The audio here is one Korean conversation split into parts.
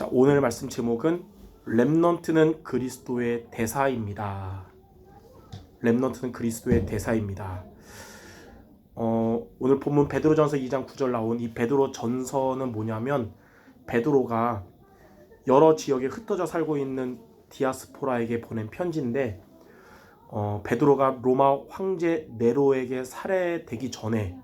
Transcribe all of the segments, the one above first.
자, 오늘 말씀 제목은 렘넌트는 그리스도의 대사입니다. 렘넌트는 그리스도의 대사입니다. 어, 오늘 본문 베드로전서 2장 9절 나온 이 베드로 전서는 뭐냐면 베드로가 여러 지역에 흩어져 살고 있는 디아스포라에게 보낸 편지인데 어, 베드로가 로마 황제 네로에게 살해되기 전에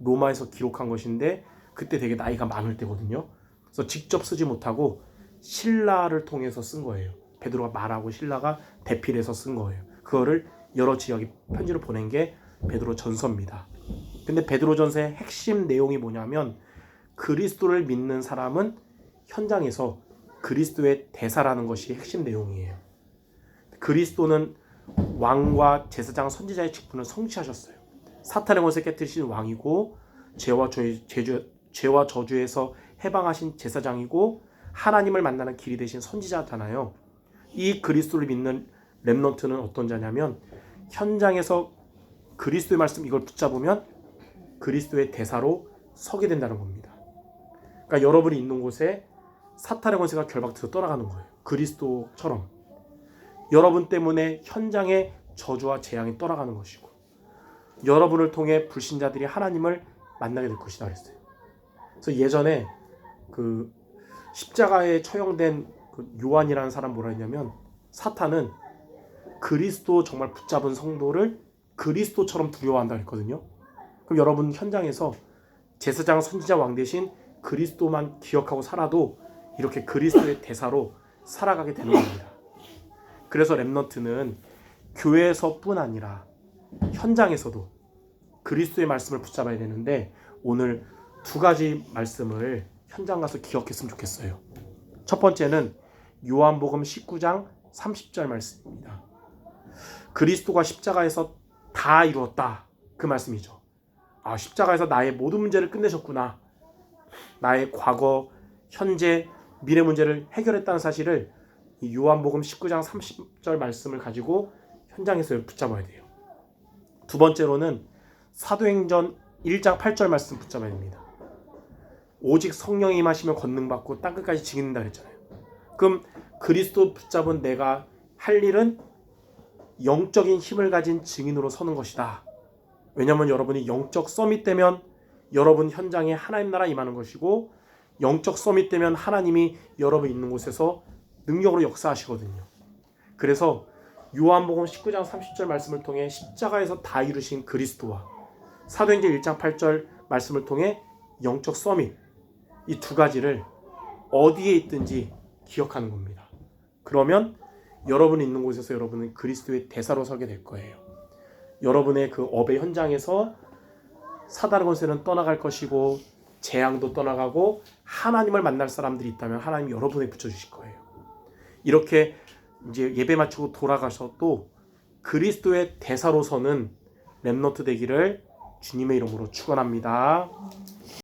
로마에서 기록한 것인데 그때 되게 나이가 많을 때거든요. 그래서 직접 쓰지 못하고 신라를 통해서 쓴 거예요. 베드로가 말하고 신라가 대필해서 쓴 거예요. 그거를 여러 지역에 편지를 보낸 게 베드로 전서입니다. 근데 베드로 전서의 핵심 내용이 뭐냐면 그리스도를 믿는 사람은 현장에서 그리스도의 대사라는 것이 핵심 내용이에요. 그리스도는 왕과 제사장 선지자의 직분을 성취하셨어요. 사탄의 권세 깨뜨리신 왕이고 죄와 저주, 죄와 저주에서 해방하신 제사장이고 하나님을 만나는 길이 되신 선지자잖아요. 이 그리스도를 믿는 렘넌트는 어떤 자냐면 현장에서 그리스도의 말씀 이걸 붙잡으면 그리스도의 대사로 서게 된다는 겁니다. 그러니까 여러분이 있는 곳에 사탄의 권세가 결박돼서 떠나가는 거예요. 그리스도처럼 여러분 때문에 현장에 저주와 재앙이 떠나가는 것이고 여러분을 통해 불신자들이 하나님을 만나게 될 것이다 그랬어요. 그래서 예전에 그 십자가에 처형된 그 요한이라는 사람 뭐라 했냐면 사탄은 그리스도 정말 붙잡은 성도를 그리스도처럼 두려워한다 했거든요. 그럼 여러분 현장에서 제사장 선지자 왕 대신 그리스도만 기억하고 살아도 이렇게 그리스도의 대사로 살아가게 되는 겁니다. 그래서 렘너트는 교회에서뿐 아니라 현장에서도 그리스도의 말씀을 붙잡아야 되는데 오늘 두 가지 말씀을 현장 가서 기억했으면 좋겠어요. 첫 번째는 요한복음 19장 30절 말씀입니다. 그리스도가 십자가에서 다 이루었다. 그 말씀이죠. 아, 십자가에서 나의 모든 문제를 끝내셨구나. 나의 과거, 현재, 미래 문제를 해결했다는 사실을 이 요한복음 19장 30절 말씀을 가지고 현장에서 붙잡아야 돼요. 두 번째로는 사도행전 1장 8절 말씀 붙잡아야 됩니다. 오직 성령이 임하시면 권능 받고 땅 끝까지 지킨다 그랬잖아요. 그럼 그리스도 붙잡은 내가 할 일은 영적인 힘을 가진 증인으로 서는 것이다. 왜냐하면 여러분이 영적 서밋 되면 여러분 현장에 하나님 나라 임하는 것이고 영적 서밋 되면 하나님이 여러분 있는 곳에서 능력으로 역사하시거든요. 그래서 요한복음 19장 30절 말씀을 통해 십자가에서 다 이루신 그리스도와 사도행전 1장 8절 말씀을 통해 영적 서밋 이 두 가지를 어디에 있든지 기억하는 겁니다. 그러면 여러분이 있는 곳에서 여러분은 그리스도의 대사로 서게 될 거예요. 여러분의 그 업의 현장에서 사단의 권세는 떠나갈 것이고 재앙도 떠나가고 하나님을 만날 사람들이 있다면 하나님 여러분에 붙여주실 거예요. 이렇게 이제 예배 마치고 돌아가셔도 그리스도의 대사로서는 렘너트 되기를 주님의 이름으로 축원합니다.